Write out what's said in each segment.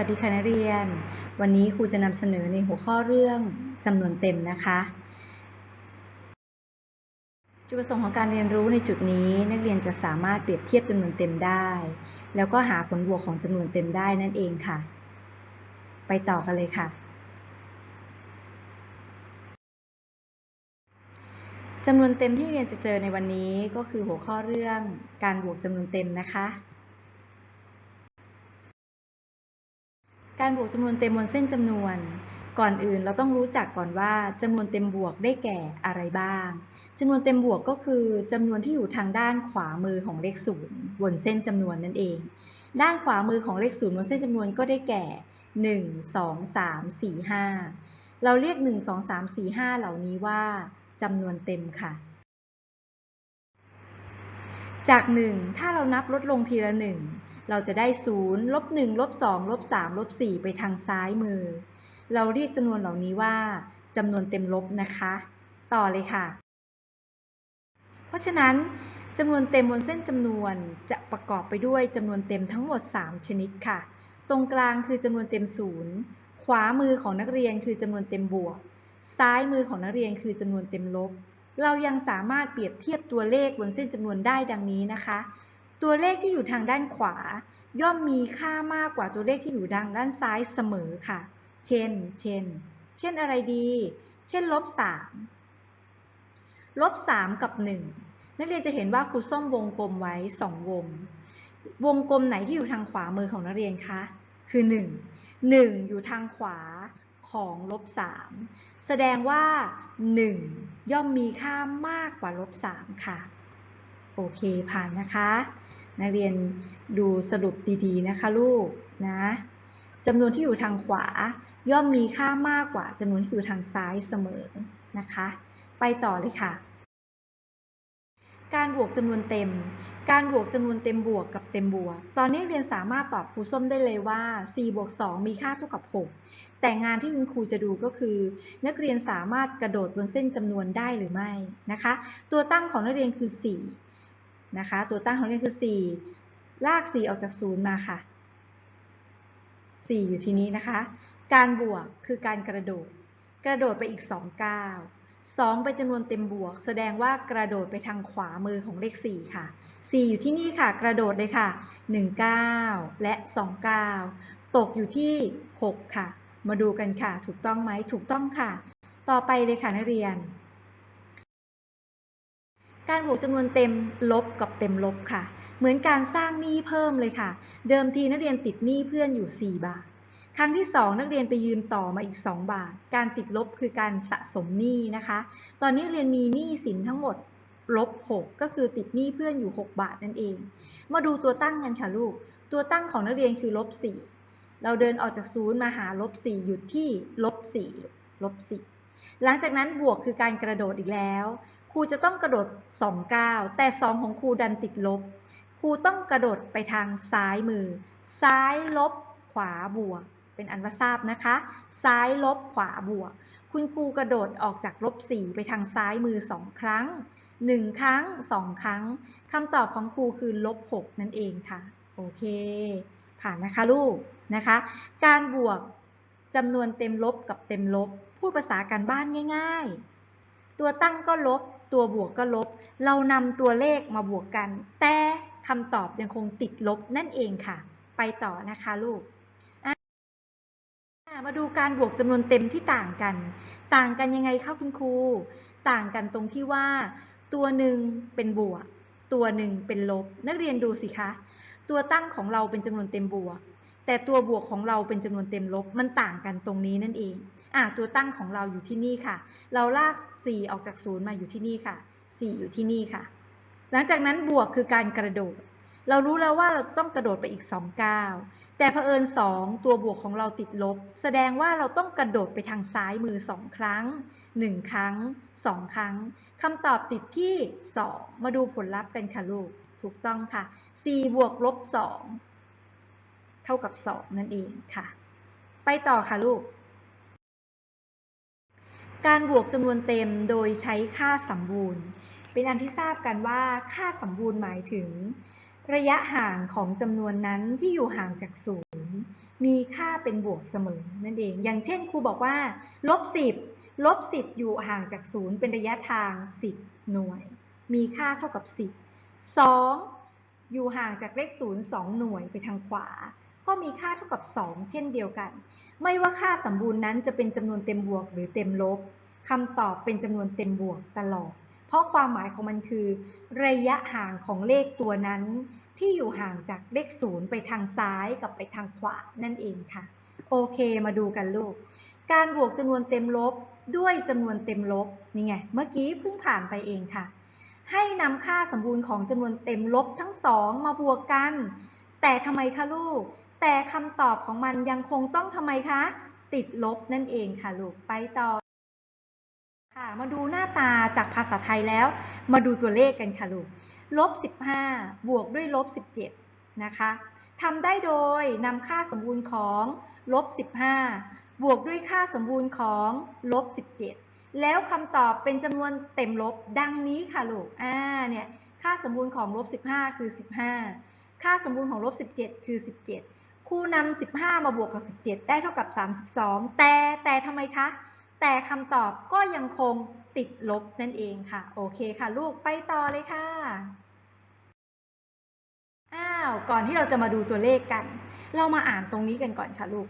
วัสดีค่ะนักเรียน วันนี้ครูจะนำเสนอในหัวข้อเรื่องจำนวนเต็มนะคะ จุดประสงค์ของการเรียนรู้ในจุดนี้ นักเรียนจะสามารถเปรียบเทียบจำนวนเต็มได้ แล้วก็หาผลบวกของจำนวนเต็มได้นั่นเองค่ะ ไปต่อกันเลยค่ะจำนวนเต็มที่เรียนจะเจอในวันนี้ก็คือหัวข้อเรื่องการบวกจำนวนเต็มนะคะ การบวกจำนวนเต็มบนเส้นจำนวน ก่อนอื่นเราต้องรู้จักก่อนว่าจำนวนเต็มบวกได้แก่อะไรบ้างจำนวนเต็มบวกก็คือจำนวนที่อยู่ทางด้านขวามือของเลขศูนย์บนเส้นจำนวนนั่นเอง ด้านขวามือของเลขศูนย์บนเส้นจำนวนก็ได้แก่ 1 2 3 4 5 เราเรียก 1 2 3 4 5 เหล่านี้ว่าจำนวนเต็มค่ะ จาก 1 ถ้าเรานับลดลงทีละ 1 เราจะได้0ลบ1ลบ2ลบ3ลบ4ไปทางซ้ายมือ เราเรียกจำนวนเหล่านี้ว่าจำนวนเต็มลบนะคะ ต่อเลยค่ะ เพราะฉะนั้นจำนวนเต็มบนเส้นจำนวนจะประกอบไปด้วยจำนวนเต็มทั้งหมด 3 ชนิดค่ะ ตรงกลางคือจำนวนเต็มศูนย์ขวามือของนักเรียนคือจำนวนเต็มบวก ซ้ายมือของนักเรียนคือจำนวนเต็มลบ เรายังสามารถเปรียบเทียบตัวเลขบนเส้นจำนวนได้ดังนี้นะคะ ตัวเลขที่อยู่ทางด้านขวา ย่อมมีค่ามากกว่าตัวเลขที่อยู่ทางด้านซ้ายเสมอค่ะ เช่น เช่น เช่นอะไรดี เช่นลบ3ลบ3กับ 1 นักเรียนจะเห็นว่าครูส้มวงกลมไว้ 2 วง วงกลมไหนที่อยู่ทางขวามือของนักเรียนคะ คือ 1 1 อยู่ทางขวาของลบ3แสดงว่า 1 ย่อมมีค่ามากกว่าลบ3ค่ะ โอเคผ่านนะคะ นักเรียนดูสรุปดีๆนะคะลูกนะจำนวนที่อยู่ทางขวาย่อมมีค่ามากกว่าจำนวนที่อยู่ทางซ้ายเสมอนะคะ ไปต่อเลยค่ะ การบวกจำนวนเต็ม การบวกจำนวนเต็มบวกกับเต็มบวก ตอนนี้เรียนสามารถตอบครูส้มได้เลยว่า 4 บวก 2 มีค่าเท่ากับ 6 แต่งานที่คุณครูจะดูก็คือ นักเรียนสามารถกระโดดบนเส้นจำนวนได้หรือไม่นะคะ ตัวตั้งของนักเรียนคือ 4 นะคะ ตัวตั้งของเรียนคือ 4 ลาก 4 ออกจากศูนย์มาค่ะ 4 อยู่ที่นี้นะคะ การบวกคือการกระโดด กระโดดไปอีก 2 ก้าว2เป็นจำนวนเต็มบวก แสดงว่ากระโดดไปทางขวามือของเลข 4 ค่ะ 4 อยู่ที่นี่ค่ะ กระโดดเลยค่ะ 1 9 และ 2 9 ตกอยู่ที่ 6 ค่ะ มาดูกันค่ะ ถูกต้องไหม ถูกต้องค่ะ ต่อไปเลยค่ะนักเรียน การบวกจำนวนเต็มลบกับเต็มลบค่ะ เหมือนการสร้างหนี้เพิ่มเลยค่ะ เดิมทีนักเรียนติดหนี้เพื่อนอยู่ 4 บาท ครั้งที่ 2 นักเรียนไปยืมต่อมาอีก 2 บาท การติดลบคือการสะสมหนี้นะคะ ตอนนี้เรียนมีหนี้สินทั้งหมดลบ6ก็คือติดหนี้เพื่อนอยู่ 6 บาทนั่นเอง มาดูตัวตั้งกันค่ะลูก ตัวตั้งของนักเรียนคือลบ4เราเดินออกจากศูนย์มาหาลบ4หยุดที่ลบ4ลบ4หลังจากนั้นบวกคือการกระโดดอีกแล้ว ครูจะต้องกระโดด2ก้าวแต่2ของครูดันติดลบ ครูต้องกระโดดไปทางซ้ายมือ ซ้ายลบขวาบวก เป็นอันว่าทราบนะคะ ซ้ายลบขวาบวก คุณครูกระโดดออกจากลบ4ไปทางซ้ายมือ 2 ครั้ง 1 ครั้ง 2 ครั้งคำตอบของครูคือลบ6นั่นเองค่ะ โอเค ผ่านนะคะลูกนะคะ การบวกจำนวนเต็มลบกับเต็มลบ พูดภาษาการบ้านง่าย ๆ ตัวตั้งก็ลบ ตัวบวกก็ลบ เรานำตัวเลขมาบวกกัน แต่คำตอบยังคงติดลบนั่นเองค่ะ ไปต่อนะคะลูก มาดูการบวกจำนวนเต็มที่ต่างกัน ต่างกันยังไงคะคุณครู ต่างกันตรงที่ว่า ตัวหนึ่งเป็นบวก ตัวหนึ่งเป็นลบ นักเรียนดูสิคะ ตัวตั้งของเราเป็นจำนวนเต็มบวก แต่ตัวบวกของเราเป็นจำนวนเต็มลบ มันต่างกันตรงนี้นั่นเอง อะตัวตั้งของเราอยู่ที่นี่ค่ะ เราลาก 4 ออกจากศูนย์มาอยู่ที่นี่ค่ะ 4 อยู่ที่นี่ค่ะ หลังจากนั้นบวกคือการกระโดด เรารู้แล้วว่าเราจะต้องกระโดดไปอีก 2 ก้าว แต่เผอิญ 2 ตัวบวกของเราติดลบ แสดงว่าเราต้องกระโดดไปทางซ้ายมือ 2 ครั้ง 1 ครั้ง 2 ครั้งคำตอบติดที่ 2 มาดูผลลัพธ์กันค่ะลูก ถูกต้องค่ะ 4 บวกลบ 2 เท่ากับ 2 นั่นเองค่ะ ไปต่อค่ะลูก การบวกจำนวนเต็มโดยใช้ค่าสมบูรณ์ เป็นอันที่ทราบกันว่าค่าสมบูรณ์หมายถึง ระยะห่างของจำนวนนั้นที่อยู่ห่างจากศูนย์มีค่าเป็นบวกเสมอนั่นเอง อย่างเช่นครูบอกว่าลบ10ลบ10 อยู่ห่างจากศูนย์เป็นระยะทาง 10 หน่วย มีค่าเท่ากับ 10 2 อยู่ห่างจากเลข0 2 หน่วยไปทางขวา ก็มีค่าเท่ากับ 2 เช่นเดียวกัน ไม่ว่าค่าสมบูรณ์นั้นจะเป็นจำนวนเต็มบวกหรือเต็มลบคำตอบเป็นจำนวนเต็มบวกตลอด เพราะความหมายของมันคือ ระยะห่างของเลขตัวนั้น ที่อยู่ห่างจากเลขศูนย์ไปทางซ้ายกับไปทางขวานั่นเองค่ะ โอเคมาดูกันลูก การบวกจำนวนเต็มลบด้วยจำนวนเต็มลบนี่ไงเมื่อกี้เพิ่งผ่านไปเองค่ะ ให้นำค่าสมบูรณ์ของจำนวนเต็มลบทั้งสองมาบวกกัน แต่ทำไมคะลูก แต่คำตอบของมันยังคงต้องทำไมคะ ติดลบนั่นเองค่ะลูก ไปต่อ ค่ะ มาดูหน้าตาจากภาษาไทยแล้ว มาดูตัวเลขกันค่ะลูก ลบ 15 บวกด้วยลบ 17 นะคะทำได้โดยนำค่าสมบูรณ์ของลบ 15 บวกด้วยค่าสมบูรณ์ของลบ 17 แล้วคำตอบเป็นจำนวนเต็มลบดังนี้ค่ะลูก อ่า เนี่ย ค่าสมบูรณ์ของลบ 15 คือ 15 ค่าสมบูรณ์ของลบ 17 คือ 17 ครูนำ15 มาบวกกับ 17 ได้เท่ากับ 32 แต่แต่ทำไมคะ แต่คำตอบก็ยังคงติดลบนั่นเองค่ะ โอเคค่ะ ลูกไปต่อเลยค่ะ อ้าว ก่อนที่เราจะมาดูตัวเลขกัน เรามาอ่านตรงนี้กันก่อนค่ะลูก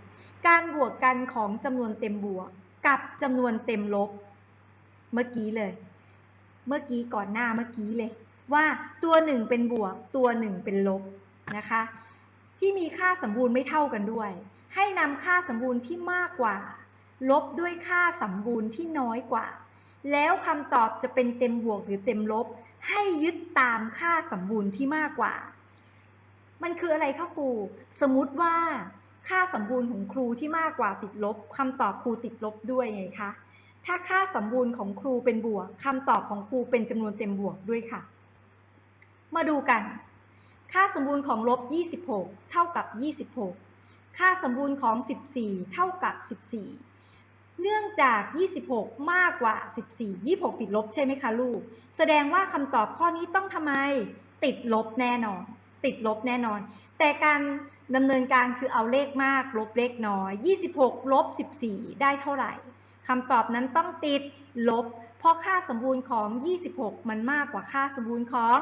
การบวกกันของจำนวนเต็มบวก กับจำนวนเต็มลบ เมื่อกี้เลย เมื่อกี้ก่อนหน้าเมื่อกี้เลย ว่าตัวหนึ่งเป็นบวก ตัวหนึ่งเป็นลบนะคะ ที่มีค่าสมบูรณ์ไม่เท่ากันด้วย ให้นำค่าสมบูรณ์ที่มากกว่า ลบด้วยค่าสมบูรณ์ที่น้อยกว่า แล้วคำตอบจะเป็นเต็มบวกหรือเต็มลบ ให้ยึดตามค่าสมบูรณ์ที่มากกว่า มันคืออะไรคะครู สมมติว่าค่าสมบูรณ์ของครูที่มากกว่าติดลบคำตอบครูติดลบด้วยไงคะ ถ้าค่าสมบูรณ์ของครูเป็นบวกคำตอบของครูเป็นจำนวนเต็มบวกด้วยค่ะ มาดูกัน ค่าสมบูรณ์ของลบ 26 เท่ากับ 26 ค่าสมบูรณ์ของ 14 เท่ากับ 14 เนื่องจาก 26 มากกว่า 14 26 ติดลบใช่ไหมคะลูก แสดงว่าคำตอบข้อนี้ต้องทำไม ติดลบแน่นอน ติดลบแน่นอน แต่การดำเนินการคือเอาเลขมาก ลบเลขน้อย 26 ลบ 14 ได้เท่าไหร่คำตอบนั้นต้องติดลบ ราะค่าสมบูรณ์ของ 26 มันมากกว่าค่าสมบูรณ์ของ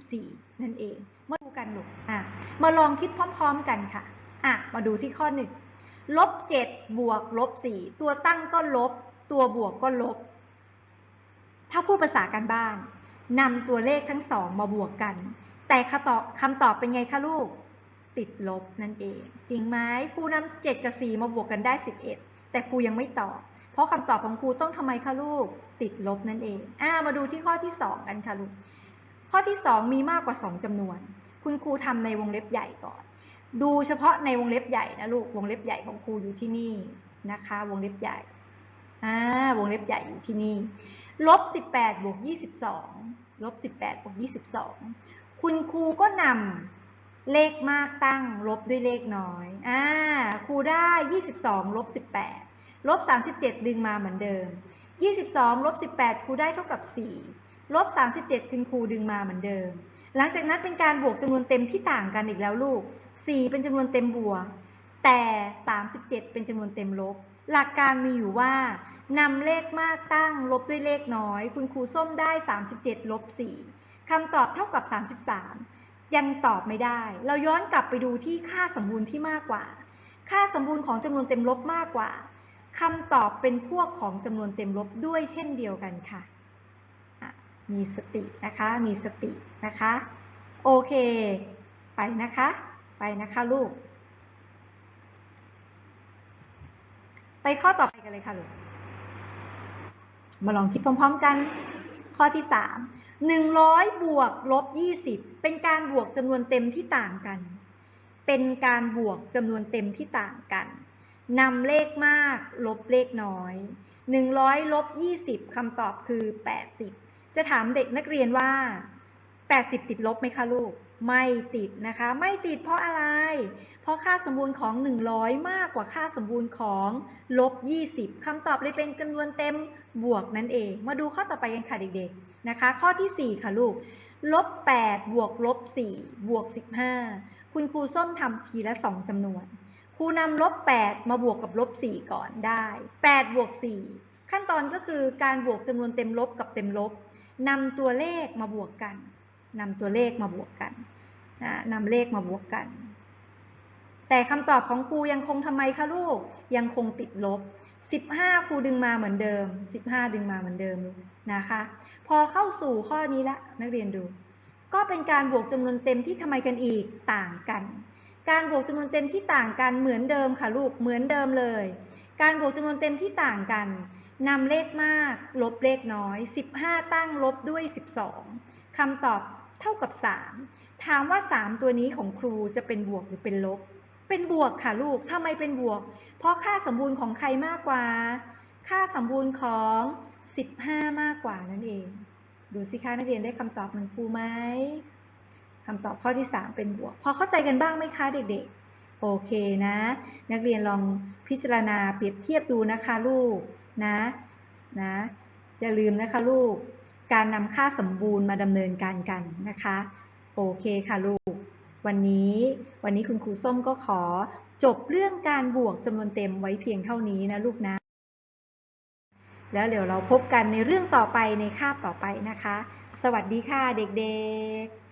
14 นั่นเอง มาดูกันลูกอะมาลองคิดพร้อมๆกันค่ะอะมาดูที่ข้อ1ลบ7บวกลบ4ตัวตั้งก็ลบ ตัวบวกก็ลบ ถ้าพูดภาษาการบ้านนำตัวเลขทั้งสองมาบวกกัน แต่คำตอบคำตอบเป็นไงคะลูก ติดลบนั่นเอง จริงไหมครูนำ7กับ4มาบวกกันได้ 11 แต่ครูยังไม่ตอบ เพราะคำตอบของครูต้องทำไมคะลูก ติดลบนั่นเองอ่ามาดูที่ข้อที่ 2 กันค่ะลูก ข้อที่ 2 มีมากกว่า 2จำนวน คุณครูทำในวงเล็บใหญ่ก่อน ดูเฉพาะในวงเล็บใหญ่นะลูก วงเล็บใหญ่ของครูอยู่ที่นี่นะคะ วงเล็บใหญ่ อ่า วงเล็บใหญ่อยู่ที่นี่ ลบ 18บวก22 ลบ 18บวก22 คุณครูก็นำเลขมากตั้งลบด้วยเลขน้อย อ่า ครูได้ 22 ลบ 18 ลบ 37 ดึงมาเหมือนเดิม 22ลบ18ครูได้เท่ากับ 4 ลบ 37คุณครูดึงมาเหมือนเดิม หลังจากนั้นเป็นการบวกจำนวนเต็มที่ต่างกันอีกแล้วลูก 4 เป็นจำนวนเต็มบวก แต่ 37 เป็นจำนวนเต็มลบ หลักการมีอยู่ว่านำเลขมากตั้งลบด้วยเลขน้อย คุณครูส้มได้ 37 ลบ 4คำตอบเท่ากับ 33 ยังตอบไม่ได้ เราย้อนกลับไปดูที่ค่าสมบูรณ์ที่มากกว่า ค่าสมบูรณ์ของจำนวนเต็มลบมากกว่า คำตอบเป็นพวกของจำนวนเต็มลบด้วยเช่นเดียวกันค่ะ มีสตินะคะ มีสตินะคะ โอเค ไปนะคะ ไปนะคะลูก ไปข้อต่อไปกันเลยค่ะลูก มาลองคิดพร้อมๆกัน ข้อที่ 3 100 บวกลบ 20 เป็นการบวกจำนวนเต็มที่ต่างกัน เป็นการบวกจำนวนเต็มที่ต่างกัน นำเลขมาก ลบเลขน้อย 100ลบ20คำตอบคือ 80 จะถามเด็กนักเรียนว่า 80 ติดลบไหมคะลูก ไม่ติดนะคะ ไม่ติดเพราะอะไร เพราะค่าสมบูรณ์ของ 100 มากกว่าค่าสมบูรณ์ของลบ20คำตอบเลยเป็นจำนวนเต็มบวกนั่นเอง มาดูข้อต่อไปกันค่ะเด็กๆนะคะ ข้อที่ 4 ค่ะลูกลบ8บวกลบ4บวก15 คุณครูส้มทำทีละ 2จำนวน ครูนำลบ 8 มาบวกกับลบ 4 ก่อนได้8บวก4ขั้นตอนก็คือการบวกจำนวนเต็มลบกับเต็มลบนำตัวเลขมาบวกกันนำตัวเลขมาบวกกันนะนำเลขมาบวกกัน แต่คำตอบของครูยังคงทำไมคะลูก ยังคงติดลบ 15ครูดึงมาเหมือนเดิม 15 ดึงมาเหมือนเดิมนะคะ พอเข้าสู่ข้อนี้ละนักเรียนดู ก็เป็นการบวกจำนวนเต็มที่ทำไมกันอีกต่างกัน การบวกจำนวนเต็มที่ต่างกันเหมือนเดิมค่ะลูกเหมือนเดิมเลย การบวกจำนวนเต็มที่ต่างกันนำเลขมาก ลบเลขน้อย 15 ตั้งลบด้วย 12คำตอบเท่ากับ 3 ถามว่า 3 ตัวนี้ของครูจะเป็นบวกหรือเป็นลบ เป็นบวกค่ะลูกทำไมเป็นบวก เพราะค่าสมบูรณ์ของใครมากกว่า ค่าสมบูรณ์ของ 15 มากกว่านั่นเอง ดูสิคะนักเรียนได้คำตอบเหมือนครูไหม คำตอบข้อที่ 3 เป็นบวก พอเข้าใจกันบ้างไหมคะเด็กๆ โอเคนะ นักเรียนลองพิจารณาเปรียบเทียบดูนะคะลูกนะนะอย่าลืมนะคะลูก การนำค่าสมบูรณ์มาดำเนินการกันนะคะ โอเคค่ะลูก วันนี้วันนี้คุณครูส้มก็ขอจบเรื่องการบวกจำนวนเต็มไว้เพียงเท่านี้นะลูกนะ แล้วเดี๋ยวเราพบกันในเรื่องต่อไปในคาบต่อไปนะคะ สวัสดีค่ะเด็กๆ